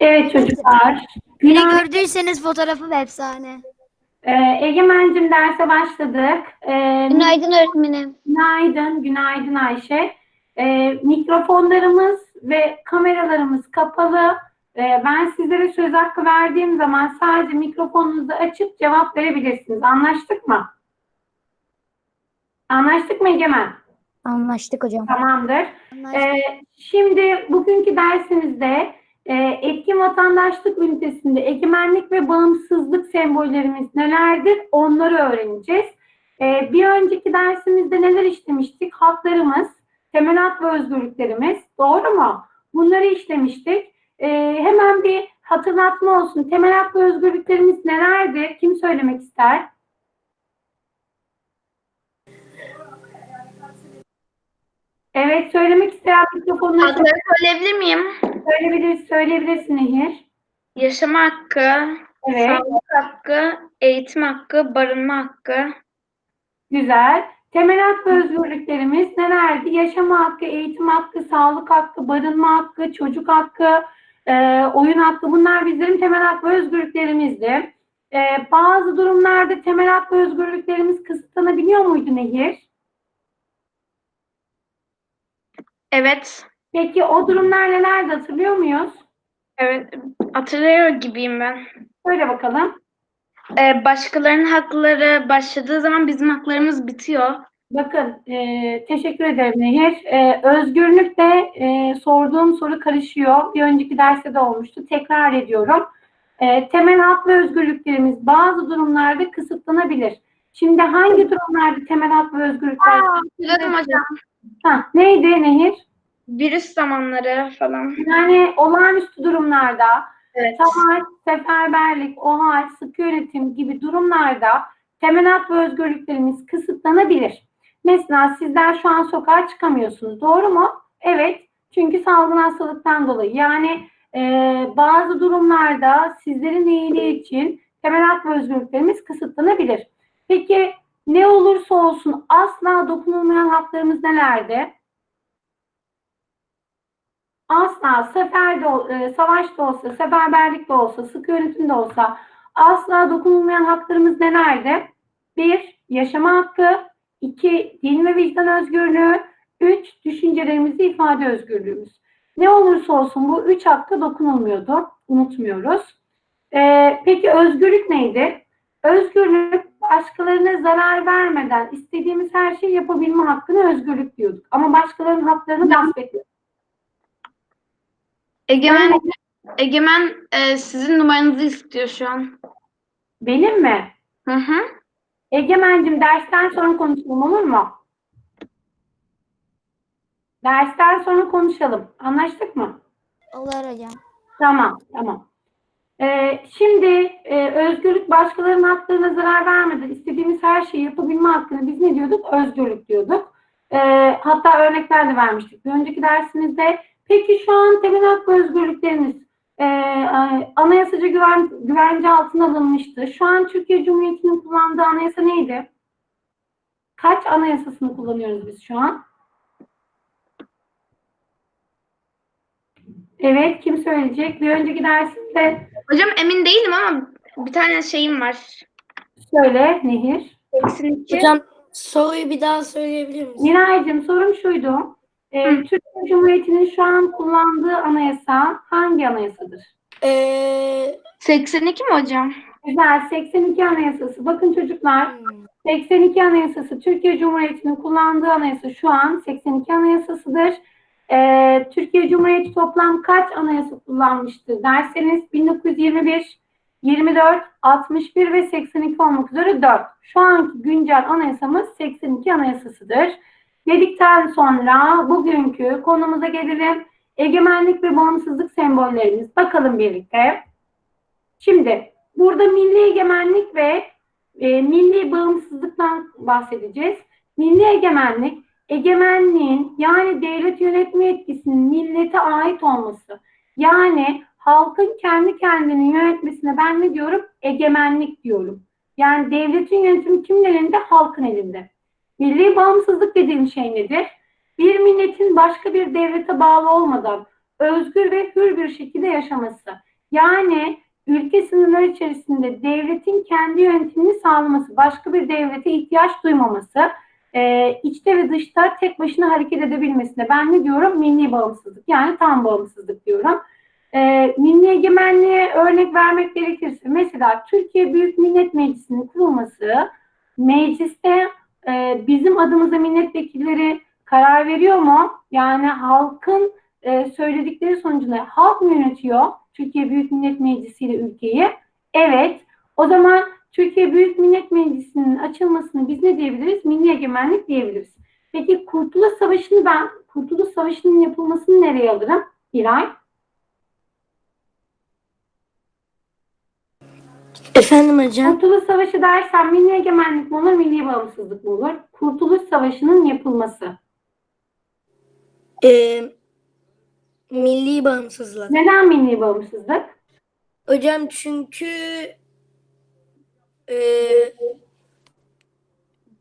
Evet çocuklar. Beni Günaydın. gördüyseniz fotoğrafım efsane. Ee, Egemen'cim derse başladık. Ee, Günaydın öğretmenim. günaydın, günaydın Ayşe. Ee, mikrofonlarımız ve kameralarımız kapalı. Ee, ben sizlere söz hakkı verdiğim zaman sadece mikrofonunuzu açıp cevap verebilirsiniz. Anlaştık mı? Anlaştık mı Egemen? Anlaştık hocam. Tamamdır. Anlaştık. Ee, şimdi bugünkü dersimizde e, etkin vatandaşlık ünitesinde egemenlik ve bağımsızlık sembollerimiz nelerdir onları öğreneceğiz. Ee, bir önceki dersimizde neler işlemiştik? Haklarımız, temel hak ve özgürlüklerimiz. Doğru mu? Bunları işlemiştik. Ee, hemen bir hatırlatma olsun. Temel hak ve özgürlüklerimiz nelerdir? Kim söylemek ister? Evet, söylemek isteyen mikrofonunu Adları söyleyebilir miyim? söyleyebilir, söyleyebilirsin Nehir. Yaşama hakkı, Evet, sağlık hakkı, eğitim hakkı, barınma hakkı. güzel. Temel hak ve özgürlüklerimiz nelerdi? Yaşama hakkı, eğitim hakkı, sağlık hakkı, barınma hakkı, çocuk hakkı, e, oyun hakkı. Bunlar bizlerin temel hak ve özgürlüklerimizdi. E, bazı durumlarda temel hak ve özgürlüklerimiz kısıtlanabiliyor muydu Nehir? Evet, Peki o durumlar nelerdi hatırlıyor muyuz? evet hatırlıyor gibiyim ben. Söyle bakalım. Ee, başkalarının hakları başladığı zaman bizim haklarımız bitiyor. Bakın, e, teşekkür ederim Nehir. E, özgürlükle e, sorduğum soru karışıyor. Bir önceki derste de olmuştu. Tekrar ediyorum. E, temel hak ve özgürlüklerimiz bazı durumlarda kısıtlanabilir. Şimdi hangi durumlarda temel hak ve özgürlükler? Hatırladım hocam. Ha, neydi Nehir? Virüs zamanları falan. Yani olağanüstü durumlarda, Evet. savaş, seferberlik, OHAL, sıkı yönetim gibi durumlarda temel hak ve özgürlüklerimiz kısıtlanabilir. Mesela sizler şu an sokağa çıkamıyorsunuz. Doğru mu? Evet. Çünkü salgın hastalıktan dolayı. Yani e, bazı durumlarda sizlerin iyiliği için temel hak ve özgürlüklerimiz kısıtlanabilir. Peki ne olursa olsun asla dokunulmayan haklarımız nelerdi? asla seferde, ol- e, savaş da olsa, seferberlik de olsa, sıkı yönetim de olsa asla dokunulmayan haklarımız nelerdi? Bir, yaşama hakkı. iki din ve vicdan özgürlüğü. Üç, düşüncelerimizi ifade özgürlüğümüz. Ne olursa olsun bu üç hakkı dokunulmuyordu. Unutmuyoruz. Ee, peki özgürlük neydi? Özgürlük başkalarına zarar vermeden istediğimiz her şeyi yapabilme hakkını özgürlük diyorduk. Ama başkalarının haklarını gasp etmiyorduk. Egemen, Egemen e, sizin numaranızı istiyor şu an. Benim mi? Hı hı. Egemen'cim dersten sonra konuşalım olur mu? Dersten sonra konuşalım. Anlaştık mı? Olur hocam. Tamam, tamam. Ee, şimdi e, özgürlük başkalarının haklarına zarar vermeden istediğimiz her şeyi yapabilme hakkını biz ne diyorduk? Özgürlük diyorduk. Ee, hatta örnekler de vermiştik. Bir önceki dersimizde peki şu an temel hak ve özgürlüklerimiz e, e, anayasacı güven, güvence altına alınmıştı. Şu an Türkiye Cumhuriyeti'nin kullandığı anayasa neydi? Kaç anayasasını kullanıyoruz biz şu an? Evet, kim söyleyecek? Bir önceki dersimde Hocam emin değilim ama bir tane şeyim var. söyle Nehir. 82. Hocam soruyu bir daha söyleyebilir misiniz? Miray'cığım sorum şuydu. Ee, Hı. Türkiye Cumhuriyeti'nin şu an kullandığı anayasa hangi anayasadır? Ee, 82 mi hocam? Güzel, 82 anayasası. Bakın çocuklar, Hmm. 82 anayasası Türkiye Cumhuriyeti'nin kullandığı anayasa şu an 82 anayasasıdır. Ee, Türkiye Cumhuriyeti toplam kaç anayasa kullanmıştır derseniz 1921, 24, 61 ve 82 olmak üzere 4. Şu anki güncel anayasamız 82 anayasasıdır. Dedikten sonra bugünkü konumuza gelelim. Egemenlik ve bağımsızlık sembollerimiz. Bakalım birlikte. Şimdi burada milli egemenlik ve e, milli bağımsızlıktan bahsedeceğiz. Milli egemenlik, egemenliğin yani devlet yönetme yetkisinin millete ait olması. Yani halkın kendi kendini yönetmesine ben ne diyorum? Egemenlik diyorum. Yani devletin yönetimi kimin elinde? Halkın elinde. Milli bağımsızlık dediğim şey nedir? Bir milletin başka bir devlete bağlı olmadan özgür ve hür bir şekilde yaşaması. Yani ülke sınırları içerisinde devletin kendi yönetimini sağlaması, başka bir devlete ihtiyaç duymaması, e, içte ve dışta tek başına hareket edebilmesine. Ben ne diyorum? Milli bağımsızlık yani tam bağımsızlık diyorum. E, milli egemenliğe örnek vermek gerekirse mesela Türkiye Büyük Millet Meclisi'nin kurulması mecliste e, bizim adımıza milletvekilleri karar veriyor mu? Yani halkın e, söyledikleri sonucunda halk mı yönetiyor Türkiye Büyük Millet Meclisi ile ülkeyi? Evet. O zaman Türkiye Büyük Millet Meclisi'nin açılmasını biz ne diyebiliriz? Milli egemenlik diyebiliriz. Peki Kurtuluş Savaşı'nı ben, Kurtuluş Savaşı'nın yapılmasını nereye alırım? İray. Efendim hocam. Kurtuluş Savaşı dersen milli egemenlik mi olur, milli bağımsızlık mı olur? Kurtuluş Savaşı'nın yapılması. Ee, milli bağımsızlık. Neden milli bağımsızlık? Hocam çünkü e,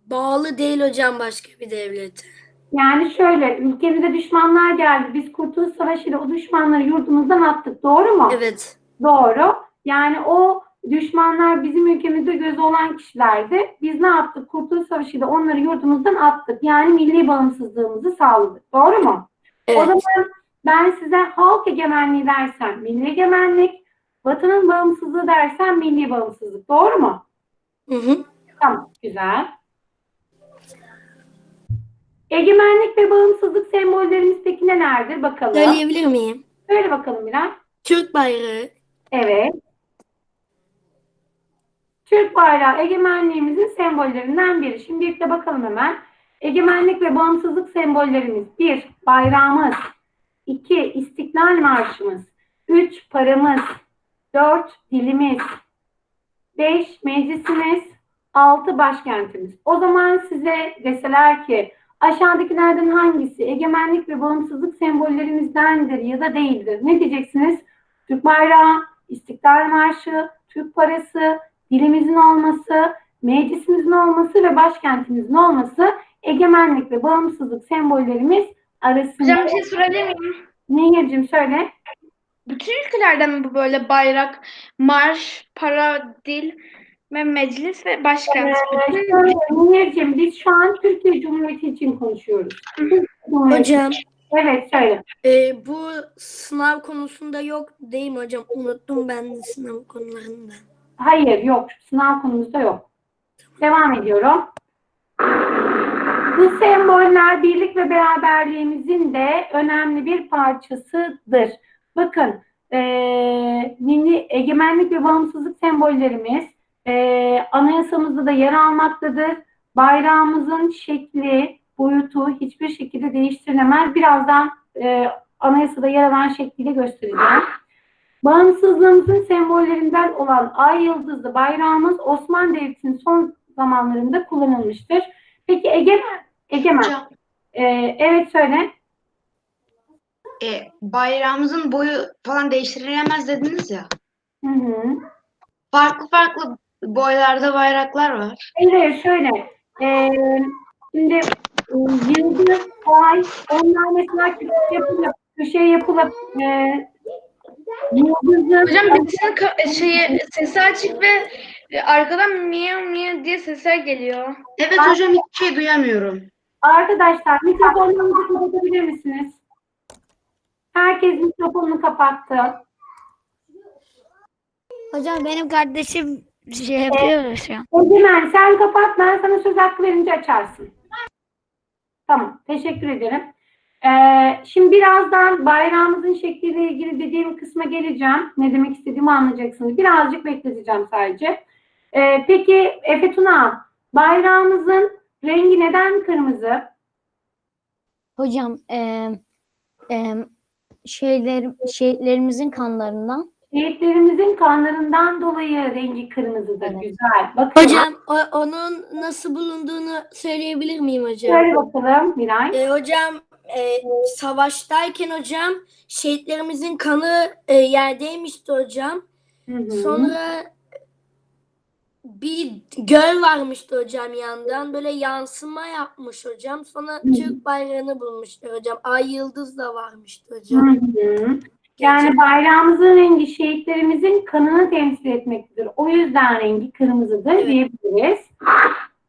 bağlı değil hocam başka bir devlete. Yani şöyle, ülkemize düşmanlar geldi. Biz Kurtuluş Savaşı ile o düşmanları yurdumuzdan attık. Doğru mu? Evet. Doğru. Yani o düşmanlar bizim ülkemizde gözü olan kişilerdi. Biz ne yaptık? Kurtuluş Savaşı ile onları yurdumuzdan attık. Yani milli bağımsızlığımızı sağladık. Doğru mu? O Evet. zaman ben size halk egemenliği dersem milli egemenlik, vatanın bağımsızlığı dersem milli bağımsızlık. Doğru mu? Hı hı. Tamam, güzel. Egemenlik ve bağımsızlık sembollerimiz peki nelerdir? Bakalım. Söyleyebilir miyim? Söyle bakalım Miray. Türk bayrağı, Evet. Türk bayrağı egemenliğimizin sembollerinden biri. Şimdi birlikte bakalım hemen. Egemenlik ve bağımsızlık sembollerimiz. Bir, bayrağımız. iki İstiklal Marşımız. Üç, paramız. Dört, dilimiz. Beş, meclisimiz. Altı, başkentimiz. O zaman size deseler ki aşağıdakilerden hangisi egemenlik ve bağımsızlık sembollerimizdendir ya da değildir? Ne diyeceksiniz? Türk bayrağı, İstiklal Marşı, Türk parası, dilimizin olması, meclisimizin olması ve başkentimizin olması egemenlik ve bağımsızlık sembollerimiz arasında. Hocam bir şey sorabilir miyim? Nehir'cim söyle. Bütün ülkelerden mi bu böyle bayrak, marş, para, dil ve meclis ve başkent? Ee, biz şu an Türkiye Cumhuriyeti için konuşuyoruz. Hocam. Evet söyle. e, bu sınav konusunda yok değil mi hocam? Unuttum ben de sınav konularında. Hayır yok. Sınav konumuzda yok. Devam ediyorum. Bu semboller birlik ve beraberliğimizin de önemli bir parçasıdır. Bakın eee, milli egemenlik ve bağımsızlık sembollerimiz eee, anayasamızda da yer almaktadır. Bayrağımızın şekli, boyutu hiçbir şekilde değiştirilemez. Birazdan eee, anayasada yer alan şekliyle göstereceğim. Bağımsızlığımızın sembollerinden olan ay yıldızlı bayrağımız Osmanlı Devleti'nin son zamanlarında kullanılmıştır. Peki Egemen, Egemen, Hocam, e, evet söyle. E, bayrağımızın boyu falan değiştirilemez dediniz ya. Hı hı. Farklı farklı boylarda bayraklar var. Hayır şöyle. E, şimdi e, yıldız, ay, onlar mesela küçük yapılıp, köşe yapılıp e, yıldızı, Hocam birisinin ka- şeyi, sesi açık ve e, arkadan miyav miyav diye sesler geliyor. Evet hocam hiçbir şey duyamıyorum. Arkadaşlar mikrofonlarınızı kapatabilir misiniz? Herkes mikrofonunu kapattı. Hocam benim kardeşim şey yapıyor şu an. Egemen sen kapat ben sana söz hakkı verince açarsın. Tamam teşekkür ederim. Ee, şimdi birazdan bayrağımızın şekliyle ilgili dediğim kısma geleceğim. Ne demek istediğimi anlayacaksınız. Birazcık bekleteceğim sadece. Ee, peki Efe Tuna bayrağımızın rengi neden kırmızı? Hocam e, e, şeyler, şehitlerimizin kanlarından. Şehitlerimizin kanlarından dolayı rengi kırmızıdır. Evet. Güzel. Bakın. Hocam o- onun nasıl bulunduğunu söyleyebilir miyim hocam? Şöyle bakalım Miray. E, hocam e, savaştayken hocam şehitlerimizin kanı e, yerdeymişti hocam. Hı hı. Sonra bir göl varmıştı hocam yandan. Böyle yansıma yapmış hocam. Sonra Türk bayrağını bulmuşlar hocam. Ay yıldız da varmıştı Hı hocam. hı. Yani bayrağımızın rengi şehitlerimizin kanını temsil etmektedir. O yüzden rengi kırmızıdır Evet. diyebiliriz.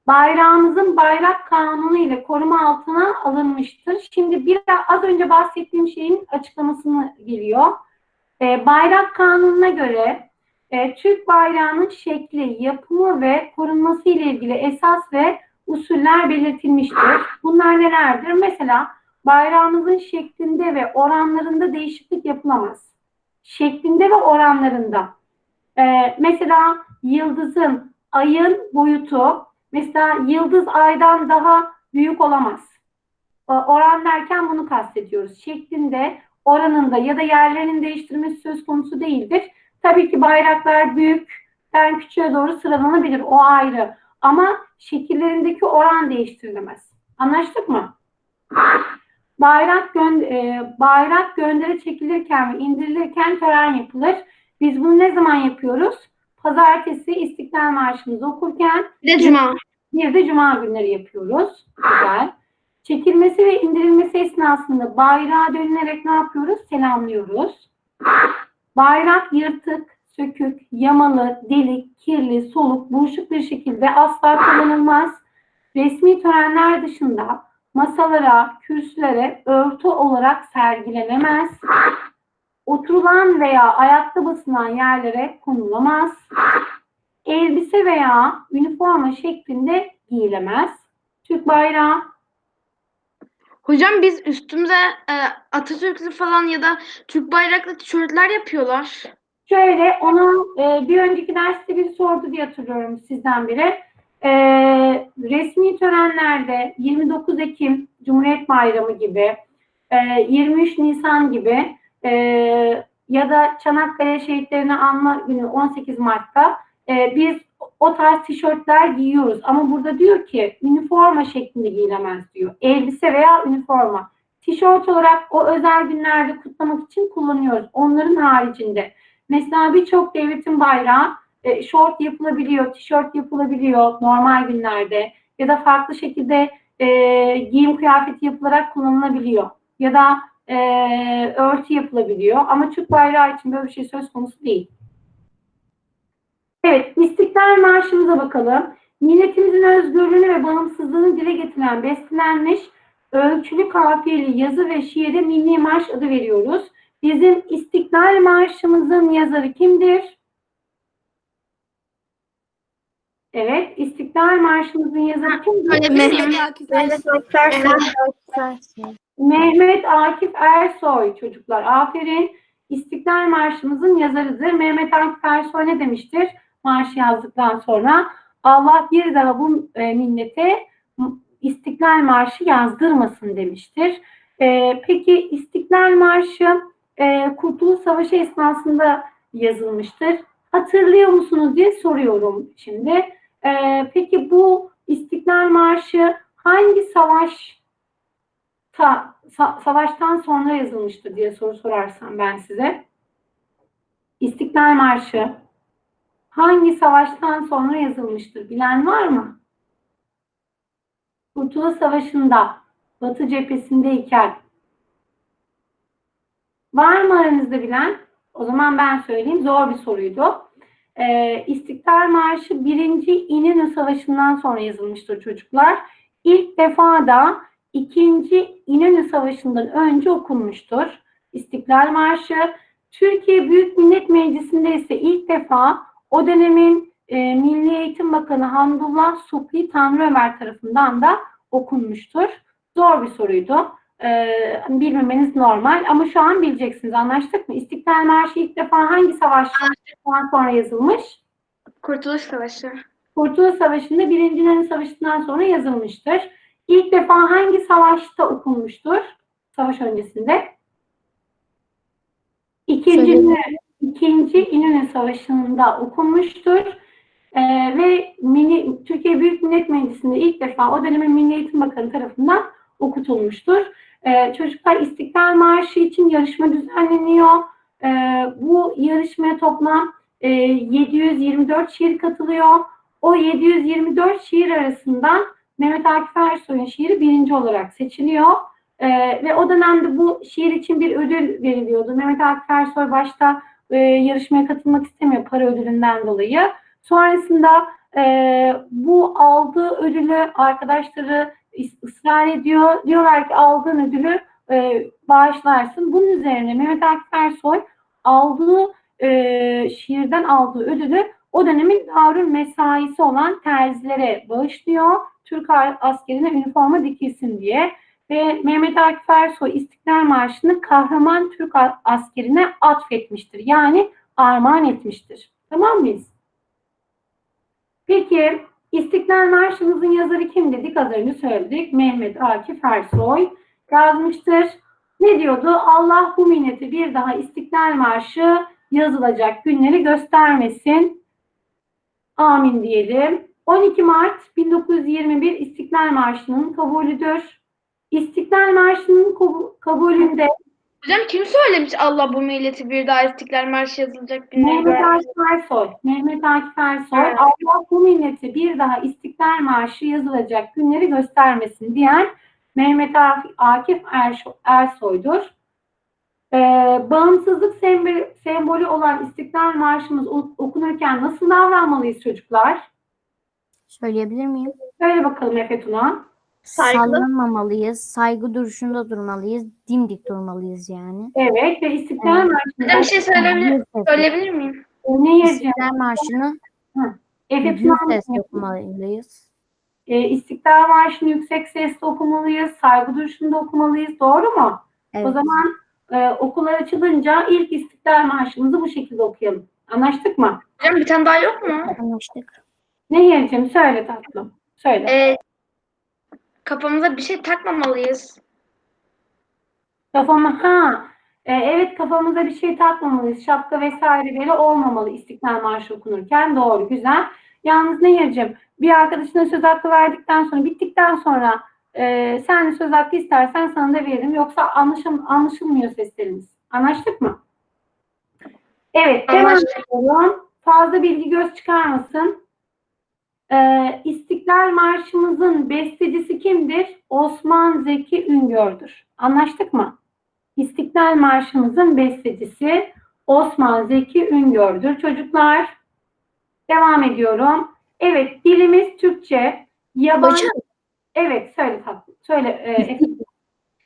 Bayrağımızın bayrak kanunu ile koruma altına alınmıştır. Şimdi biraz az önce bahsettiğim şeyin açıklamasını geliyor. Ee, bayrak kanununa göre e, Türk bayrağının şekli, yapımı ve korunması ile ilgili esas ve usuller belirtilmiştir. Bunlar nelerdir? Mesela bayrağımızın şeklinde ve oranlarında değişiklik yapılamaz. Şeklinde ve oranlarında. Ee, mesela yıldızın, ayın boyutu, mesela yıldız aydan daha büyük olamaz. Ee, Oran derken bunu kastediyoruz. Şeklinde, oranında ya da yerlerinin değiştirmesi söz konusu değildir. Tabii ki bayraklar büyükten küçüğe doğru sıralanabilir. O ayrı. Ama şekillerindeki oran değiştirilemez. Anlaştık mı? Bayrak, gön e, bayrak gönderi çekilirken ve indirilirken tören yapılır. Biz bunu ne zaman yapıyoruz? Pazartesi İstiklal Marşımızı okurken Bir de cuma. bir de cuma günleri yapıyoruz. Güzel. Çekilmesi ve indirilmesi esnasında bayrağa dönülerek ne yapıyoruz? Selamlıyoruz. Bayrak yırtık, sökük, yamalı, delik, kirli, soluk, buruşuk bir şekilde asla kullanılmaz. Resmi törenler dışında masalara, kürsülere örtü olarak sergilenemez. Oturulan veya ayakta basılan yerlere konulamaz. Elbise veya üniforma şeklinde giyilemez. Türk bayrağı Hocam biz üstümüze e, Atatürk'lü falan ya da Türk bayraklı tişörtler yapıyorlar. Şöyle onu e, bir önceki derste bir sordu diye hatırlıyorum sizden biri. E, resmi törenlerde 29 Ekim Cumhuriyet Bayramı gibi, e, 23 Nisan gibi e, ya da Çanakkale Şehitlerini Anma Günü 18 Mart'ta e, biz o tarz tişörtler giyiyoruz. Ama burada diyor ki üniforma şeklinde giyilemez diyor. Elbise veya üniforma. Tişört olarak o özel günlerde kutlamak için kullanıyoruz. Onların haricinde. Mesela birçok devletin bayrağı e, şort yapılabiliyor, tişört yapılabiliyor normal günlerde ya da farklı şekilde e, giyim kıyafeti yapılarak kullanılabiliyor ya da e, örtü yapılabiliyor ama Türk bayrağı için böyle bir şey söz konusu değil. Evet, İstiklal Marşımıza bakalım. Milletimizin özgürlüğünü ve bağımsızlığını dile getiren bestelenmiş ölçülü kafiyeli yazı ve şiire Milli Marş adı veriyoruz. Bizim İstiklal Marşımızın yazarı kimdir? Evet, İstiklal Marşımızın yazarı kimdir? Mehmet Akif Mehmet Akif Ersoy çocuklar. Aferin. İstiklal Marşımızın yazarıdır. Mehmet Akif Ersoy ne demiştir? Marşı yazdıktan sonra Allah bir daha bu e, millete İstiklal Marşı yazdırmasın demiştir. E, peki İstiklal Marşı e, Kurtuluş Savaşı esnasında yazılmıştır. Hatırlıyor musunuz diye soruyorum şimdi. E, peki bu İstiklal Marşı hangi savaş ta, sa- savaştan sonra yazılmıştır diye soru sorarsam ben size. İstiklal Marşı hangi savaştan sonra yazılmıştır? Bilen var mı? Kurtuluş Savaşı'nda Batı cephesindeyken var mı aranızda bilen? O zaman ben söyleyeyim. Zor bir soruydu. Ee, İstiklal Marşı 1. İnönü Savaşı'ndan sonra yazılmıştır çocuklar. İlk defa da İkinci İnönü Savaşı'ndan önce okunmuştur. İstiklal Marşı. Türkiye Büyük Millet Meclisi'nde ise ilk defa o dönemin e, Milli Eğitim Bakanı Hamdullah Suphi Tanrı Ömer tarafından da okunmuştur. Zor bir soruydu. E, bilmemeniz normal ama şu an bileceksiniz. Anlaştık mı? İstiklal Marşı ilk defa hangi savaştan sonra yazılmış? Kurtuluş Savaşı. Kurtuluş Savaşı'nda Birinci Yunan Savaşı'ndan sonra yazılmıştır. İlk defa hangi savaşta okunmuştur? Savaş öncesinde. İkinci Yunan 2. İnönü Savaşı'nda okunmuştur. Ee, ve Milli, Türkiye Büyük Millet Meclisi'nde ilk defa o dönemin Milli Eğitim Bakanı tarafından okutulmuştur. Ee, çocuklar İstiklal Marşı için yarışma düzenleniyor. Ee, bu yarışmaya toplam e, 724 şiir katılıyor. O 724 şiir arasından Mehmet Akif Ersoy'un şiiri birinci olarak seçiliyor. Ee, ve o dönemde bu şiir için bir ödül veriliyordu. Mehmet Akif Ersoy başta e, yarışmaya katılmak istemiyor para ödülünden dolayı. Sonrasında e, bu aldığı ödülü arkadaşları ısrar ediyor. Diyorlar ki aldığın ödülü e, bağışlarsın. Bunun üzerine Mehmet Akif Ersoy aldığı e, şiirden aldığı ödülü o dönemin Darül Mesaisi olan terzilere bağışlıyor. Türk askerine üniforma dikilsin diye. Ve Mehmet Akif Ersoy İstiklal Marşı'nı kahraman Türk askerine atfetmiştir. Yani armağan etmiştir. Tamam mıyız? Peki İstiklal Marşımızın yazarı kim dedik? Az önce söyledik. Mehmet Akif Ersoy yazmıştır. Ne diyordu? Allah bu milleti bir daha İstiklal Marşı yazılacak günleri göstermesin. Amin diyelim. 12 Mart 1921 İstiklal Marşı'nın kabulüdür. İstiklal Marşı'nın kabu- kabulünde Hocam kim söylemiş Allah bu milleti bir daha İstiklal Marşı yazılacak günleri Mehmet? Akif Ersoy, Mehmet Akif Ersoy, Evet. Allah bu milleti bir daha İstiklal Marşı yazılacak günleri göstermesin diyen Mehmet Akif- Akif Erso- Ersoy'dur. Ee, bağımsızlık sembolü, olan İstiklal Marşımız okunurken nasıl davranmalıyız çocuklar? Söyleyebilir miyim? Söyle bakalım Efe Tuna. Sallanmamalıyız, saygı duruşunda durmalıyız, dimdik durmalıyız yani. Evet ve İstiklal Evet. Marşı'nı Hocam bir şey söyleyebilir, söyleyebilir miyim? ne yazıyor? İstiklal Marşı'nı Tuna sesle okumalıyız. e, İstiklal Marşı'nı yüksek sesle okumalıyız, saygı duruşunda okumalıyız. Doğru mu? Evet. O zaman e, okullar açılınca ilk İstiklal Marşımızı bu şekilde okuyalım. Anlaştık mı? Hocam bir tane daha yok mu? Anlaştık. Nehir'cim söyle tatlım. Söyle. Ee, kafamıza bir şey takmamalıyız. Kafama ha e, evet kafamıza bir şey takmamalıyız. Şapka vesaire böyle olmamalı İstiklal Marşı okunurken. Doğru, güzel. Yalnız Nehir'cim bir arkadaşına söz hakkı verdikten sonra bittikten sonra e, sen de söz hakkı istersen sana da veririm. Yoksa anlaşıl, anlaşılmıyor seslerimiz. Anlaştık mı? Evet, devam Anlaştık. ediyorum. Fazla bilgi göz çıkarmasın. Ee, İstiklal Marşımızın bestecisi kimdir? Osman Zeki Üngör'dür. Anlaştık mı? İstiklal Marşımızın bestecisi Osman Zeki Üngör'dür. Çocuklar devam ediyorum. Evet dilimiz Türkçe. Yabancı... Hocam. Evet söyle tatlım. Söyle. e.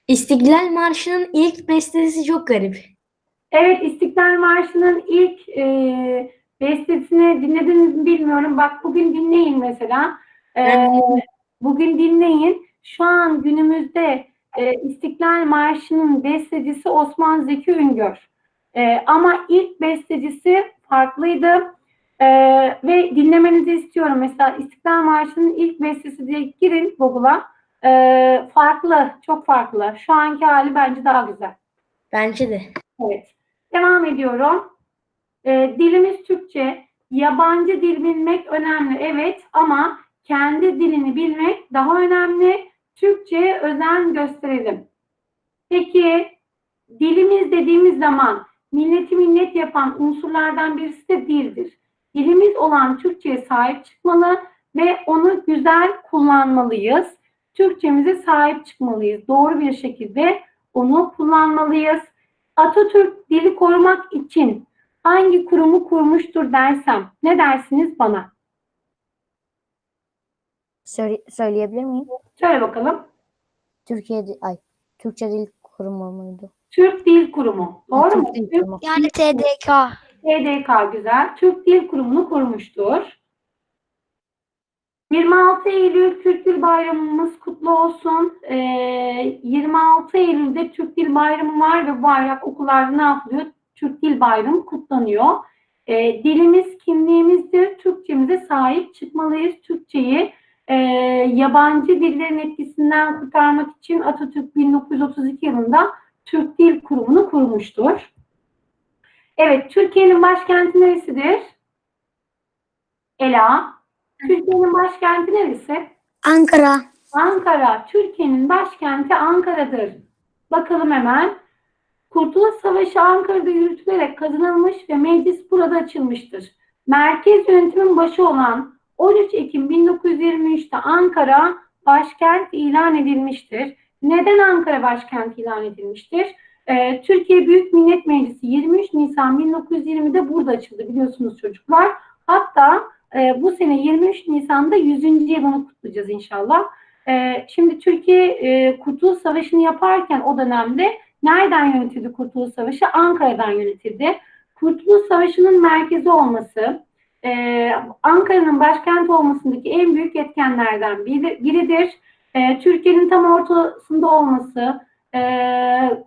İstiklal Marşı'nın ilk bestesi çok garip. Evet, İstiklal Marşı'nın ilk e, bestesini dinlediniz mi bilmiyorum. Bak bugün dinleyin mesela. E, Ben bugün dinleyin. Şu an günümüzde e, İstiklal Marşı'nın bestecisi Osman Zeki Üngör. E, ama ilk bestecisi farklıydı. E, ve dinlemenizi istiyorum. Mesela İstiklal Marşı'nın ilk bestesi diye girin Google'a. E, farklı, çok farklı. Şu anki hali bence daha güzel. Bence de. Evet. Devam ediyorum. Ee, dilimiz Türkçe. Yabancı dil bilmek önemli. Evet ama kendi dilini bilmek daha önemli. Türkçe'ye özen gösterelim. Peki dilimiz dediğimiz zaman milleti millet yapan unsurlardan birisi de dildir. Dilimiz olan Türkçe'ye sahip çıkmalı ve onu güzel kullanmalıyız. Türkçemize sahip çıkmalıyız. Doğru bir şekilde onu kullanmalıyız. Atatürk dili korumak için hangi kurumu kurmuştur dersem ne dersiniz bana? Söyle- söyleyebilir miyim? Söyle bakalım. Türkiye ay Türkçe Dil Kurumu muydu? Türk Dil Kurumu. Doğru Türk mu? Dil Kurumu. Yani TDK. TDK güzel. Türk Dil Kurumu'nu kurmuştur. 26 Eylül Türk Dil Bayramımız kutlu olsun. Ee, 26 Eylül'de Türk Dil Bayramı var ve bu bayrak okullarda ne yapılıyor? Türk Dil Bayramı kutlanıyor. Ee, dilimiz kimliğimizdir. Türkçemize sahip çıkmalıyız. Türkçeyi e, yabancı dillerin etkisinden kurtarmak için Atatürk 1932 yılında Türk Dil Kurumu'nu kurmuştur. Evet, Türkiye'nin başkenti neresidir? Ela. Türkiye'nin başkenti neresi? Ankara. Ankara. Türkiye'nin başkenti Ankara'dır. Bakalım hemen. Kurtuluş Savaşı Ankara'da yürütülerek kazanılmış ve meclis burada açılmıştır. Merkez yönetimin başı olan 13 Ekim 1923'te Ankara başkent ilan edilmiştir. Neden Ankara başkent ilan edilmiştir? Ee, Türkiye Büyük Millet Meclisi 23 Nisan 1920'de burada açıldı biliyorsunuz çocuklar. Hatta e, bu sene 23 Nisan'da 100. yılını kutlayacağız inşallah. E, şimdi Türkiye e, Kurtuluş Savaşı'nı yaparken o dönemde nereden yönetildi Kurtuluş Savaşı? Ankara'dan yönetildi. Kurtuluş Savaşı'nın merkezi olması, e, Ankara'nın başkent olmasındaki en büyük etkenlerden biri- biridir. E, Türkiye'nin tam ortasında olması, e,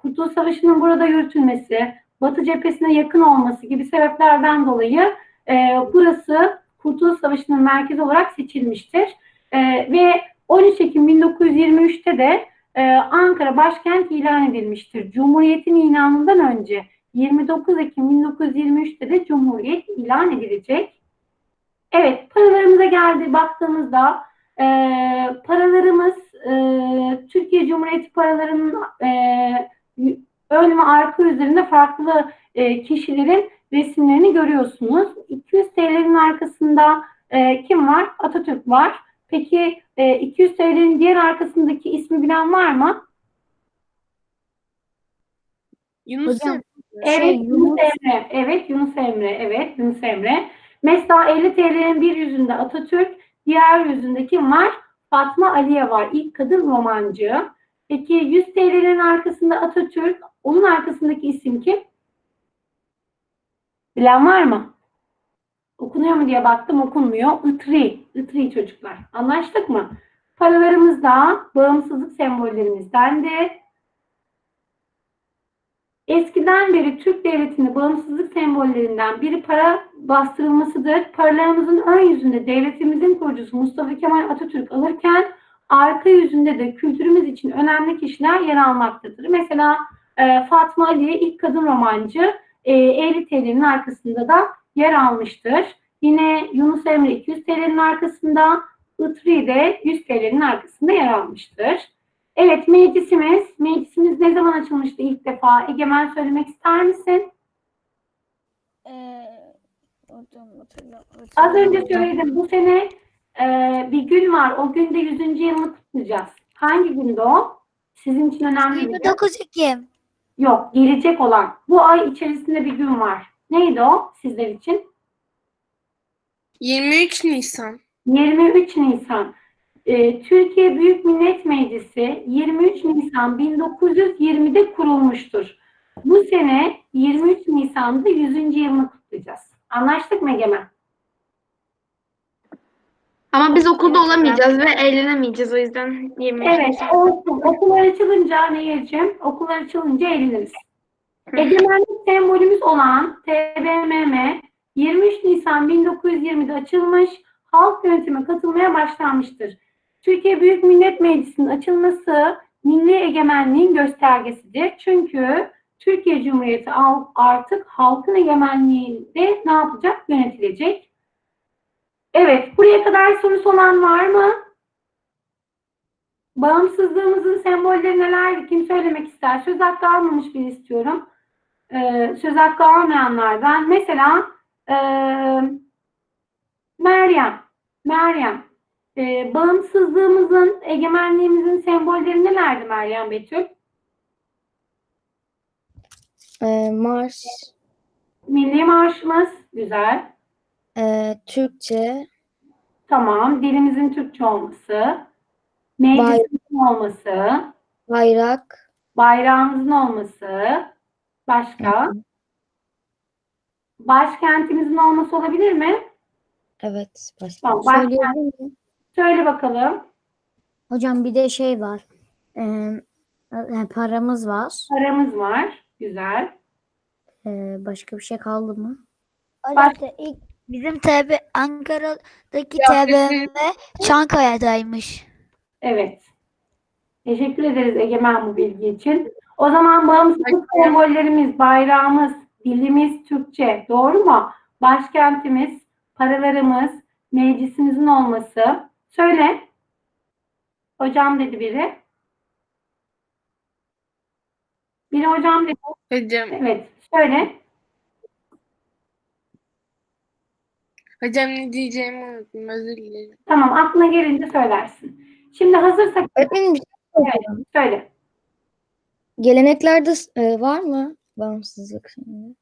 Kurtuluş Savaşı'nın burada yürütülmesi, Batı cephesine yakın olması gibi sebeplerden dolayı e, burası Kurtuluş Savaşı'nın merkezi olarak seçilmiştir. E, ve 13 Ekim 1923'te de e, Ankara başkent ilan edilmiştir. Cumhuriyetin ilanından önce 29 Ekim 1923'te de Cumhuriyet ilan edilecek. Evet, paralarımıza geldi baktığımızda e, paralarımız e, Türkiye Cumhuriyeti paralarının e, ön ve arka üzerinde farklı e, kişilerin resimlerini görüyorsunuz. 200 TL'nin arkasında e, kim var? Atatürk var. Peki e, 200 TL'nin diğer arkasındaki ismi bilen var mı? Yunus Hocam, Evet Şey, Yunus Yunus- Emre. Evet Yunus Emre. Evet Yunus Emre. Mesela 50 TL'nin bir yüzünde Atatürk, diğer yüzünde kim var? Fatma Aliye var. İlk kadın romancı. Peki 100 TL'nin arkasında Atatürk, onun arkasındaki isim kim? Bilen var mı? Okunuyor mu diye baktım okunmuyor. Itri. Itri çocuklar. Anlaştık mı? Paralarımız da bağımsızlık sembollerimizdendir. Eskiden beri Türk Devleti'nin bağımsızlık sembollerinden biri para bastırılmasıdır. Paralarımızın ön yüzünde devletimizin kurucusu Mustafa Kemal Atatürk alırken arka yüzünde de kültürümüz için önemli kişiler yer almaktadır. Mesela e, Fatma Aliye ilk kadın romancı e, 50 TL'nin arkasında da yer almıştır. Yine Yunus Emre 200 TL'nin arkasında, Itri de 100 TL'nin arkasında yer almıştır. Evet meclisimiz, meclisimiz ne zaman açılmıştı ilk defa? Egemen söylemek ister misin? Az önce söyledim bu sene e, bir gün var. O günde 100. yılını kutlayacağız. Hangi günde o? Sizin için önemli bir gün. 29 Ekim. Yok, gelecek olan. Bu ay içerisinde bir gün var. Neydi o sizler için? 23 Nisan. 23 Nisan. Ee, Türkiye Büyük Millet Meclisi 23 Nisan 1920'de kurulmuştur. Bu sene 23 Nisan'da 100. yılını kutlayacağız. Anlaştık mı Egemen? Ama biz okulda olamayacağız ve eğlenemeyeceğiz o yüzden 23 Evet, Nisan. olsun. Okullar açılınca Nehir'cim, okullar açılınca eğleniriz. Egemenlik sembolümüz olan TBMM 23 Nisan 1920'de açılmış, halk yönetime katılmaya başlanmıştır. Türkiye Büyük Millet Meclisi'nin açılması milli egemenliğin göstergesidir. Çünkü Türkiye Cumhuriyeti artık halkın egemenliğinde ne yapacak? Yönetilecek. Evet, buraya kadar sorusu olan var mı? Bağımsızlığımızın sembolleri nelerdi? Kim söylemek ister? Söz hakkı almamış biri istiyorum. Ee, söz hakkı almayanlardan. Mesela ee, Meryem. Meryem. Ee, bağımsızlığımızın, egemenliğimizin sembolleri nelerdi Meryem Betül? Ee, marş, Milli marşımız. Güzel. e, Türkçe, Tamam. Dilimizin Türkçe olması. Meclisimizin olması. bayrak, Bayrağımızın olması. Başka? Başkentimizin olması olabilir mi? evet. Başka Tamam, söyleyebilir miyim? Söyle bakalım. Hocam bir de şey var. Ee, e, paramız var. Paramız var. Güzel. Ee, başka bir şey kaldı mı? Hocam da ilk bizim TB Ankara'daki TBMM Çankaya'daymış. Evet. Teşekkür ederiz Egemen bu bilgi için. O zaman bağımsızlık sembollerimiz, bayrağımız, dilimiz Türkçe. Doğru mu? Başkentimiz, paralarımız, meclisimizin olması. Söyle. Hocam dedi biri. Biri hocam dedi. Hocam Evet. Söyle. Hocam ne diyeceğimi unuttum. Özür dilerim. Tamam aklına gelince söylersin. Şimdi hazırsak Öğretmenim bir şey soracağım. söyle. Geleneklerde e, var mı bağımsızlık?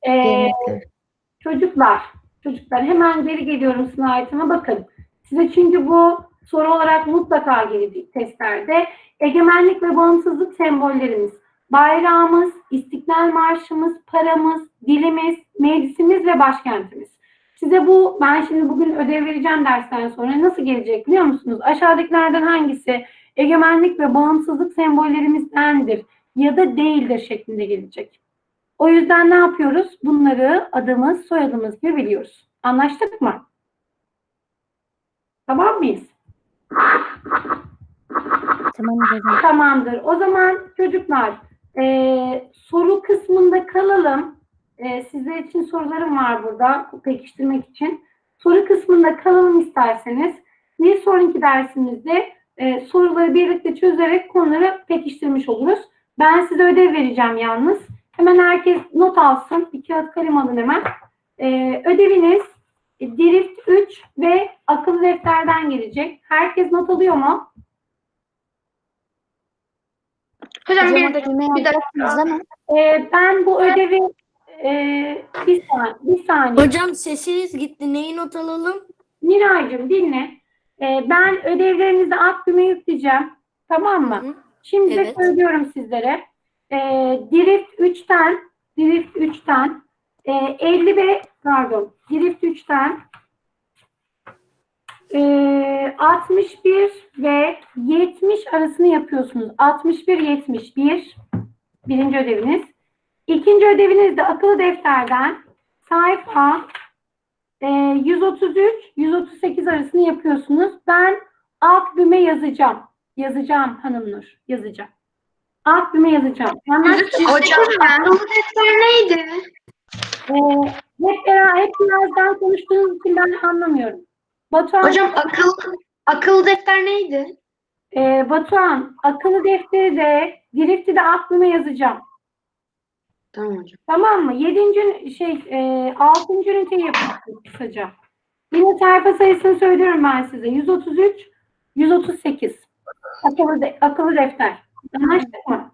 Ee, Gelenekler. çocuklar, çocuklar hemen geri geliyorum slaytıma bakın. Size çünkü bu soru olarak mutlaka gelecek testlerde. Egemenlik ve bağımsızlık sembollerimiz. Bayrağımız, İstiklal Marşımız, paramız, dilimiz, meclisimiz ve başkentimiz. Size bu, ben şimdi bugün ödev vereceğim dersten sonra nasıl gelecek biliyor musunuz? Aşağıdakilerden hangisi egemenlik ve bağımsızlık sembollerimizdendir ya da değildir şeklinde gelecek. O yüzden ne yapıyoruz? Bunları adımız, soyadımız gibi biliyoruz. Anlaştık mı? Tamam mıyız? Tamam hocam. Tamamdır. O zaman çocuklar eee, soru kısmında kalalım. Eee sizler için sorularım var burada pekiştirmek için. Soru kısmında kalalım isterseniz. Bir sonraki dersimizde eee, soruları birlikte çözerek konuları pekiştirmiş oluruz. Ben size ödev vereceğim yalnız. Hemen herkes not alsın. Bir kağıt kalem alın hemen. Eee, ödeviniz Drift 3 ve akıllı defterden gelecek. Herkes not alıyor mu? Hocam Hocam bir, bir dakika. Ee, ben bu ödevi e, bir saniye, bir saniye. Hocam sesiniz gitti. Neyi not alalım? Miraycığım dinle. Ee, ben ödevlerinizi Akgüm'e yükleyeceğim. Tamam mı? Hı. Şimdi de Evet. söylüyorum sizlere. Ee, Drift 3'ten Drift 3'ten e, 50 ve pardon Drift 3'ten e, 61 ve 70 arasını yapıyorsunuz. 61 71 birinci ödeviniz. İkinci ödeviniz de akıllı defterden sayfa e, 133 138 arasını yapıyorsunuz. Ben alt büme yazacağım. Yazacağım hanım Nur. Yazacağım. Alt büme yazacağım. Mı? Hocam akıllı defter neydi? Ee, hep, beraber, hep birazdan konuştuğunuz için ben anlamıyorum. Batuhan, Hocam akıllı akıllı defter neydi? e, Batuhan akıllı defteri de Drift'i de aklıma yazacağım. Tamam hocam. Tamam mı? Yedinci şey, e, altıncı üniteyi yapıyorsunuz kısaca. Yine sayfa sayısını söylüyorum ben size. 133, 138. Akıllı, de, akıllı defter. Anlaştık mı?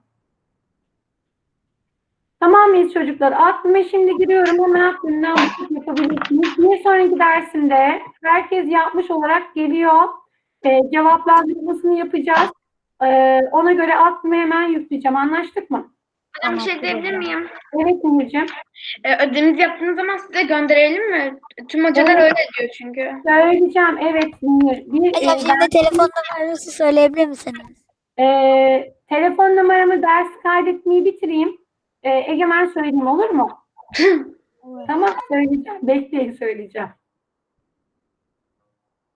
Tamam mıyız çocuklar? Aklıma şimdi giriyorum. Hemen aklımdan bakıp yapabilirsiniz. Bir sonraki dersimde herkes yapmış olarak geliyor. E, cevaplandırmasını yapacağız. E, ona göre aklıma hemen yükleyeceğim. Anlaştık mı? Hocam bir şey diyebilir miyim? Evet Emir'ciğim. Ee, ödevimizi yaptığınız zaman size gönderelim mi? Tüm hocalar Evet. öyle diyor çünkü. Söyleyeceğim. Evet Emir. Bir, e, Hocam şimdi telefon numarası söyleyebilir misiniz? Ee, telefon numaramı ders kaydetmeyi bitireyim. Ee, Egemen söyleyeyim olur mu? tamam söyleyeceğim. Bekleyin söyleyeceğim.